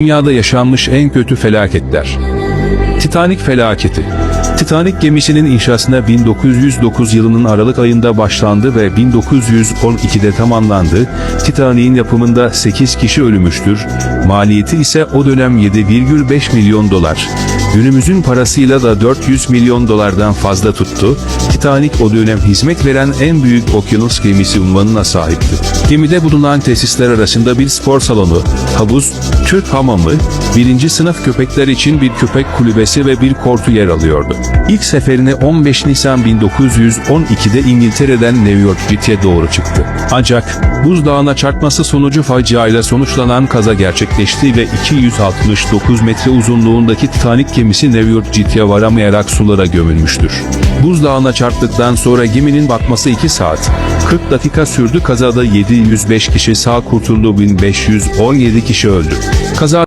Dünyada yaşanmış en kötü felaketler. Titanic felaketi. Titanic gemisinin inşasına 1909 yılının Aralık ayında başlandı ve 1912'de tamamlandı. Titanic'in yapımında 8 kişi ölmüştür. Maliyeti ise o dönem 7,5 milyon dolar. Günümüzün parasıyla da 400 milyon dolardan fazla tuttu. Titanic o dönem hizmet veren en büyük okyanus gemisi unvanına sahipti. Gemide bulunan tesisler arasında bir spor salonu, havuz, Türk hamamı, birinci sınıf köpekler için bir köpek kulübesi ve bir kortu yer alıyordu. İlk seferine 15 Nisan 1912'de İngiltere'den New York City'ye doğru çıktı. Ancak buzdağına çarpması sonucu faciayla sonuçlanan kaza gerçekleşti ve 269 metre uzunluğundaki Titanic gemisi New York City'ye varamayarak sulara gömülmüştür. Buzdağına çarptıktan sonra geminin batması 2 saat 40 dakika sürdü. Kazada 705 kişi sağ kurtuldu 1517 kişi öldü. Kaza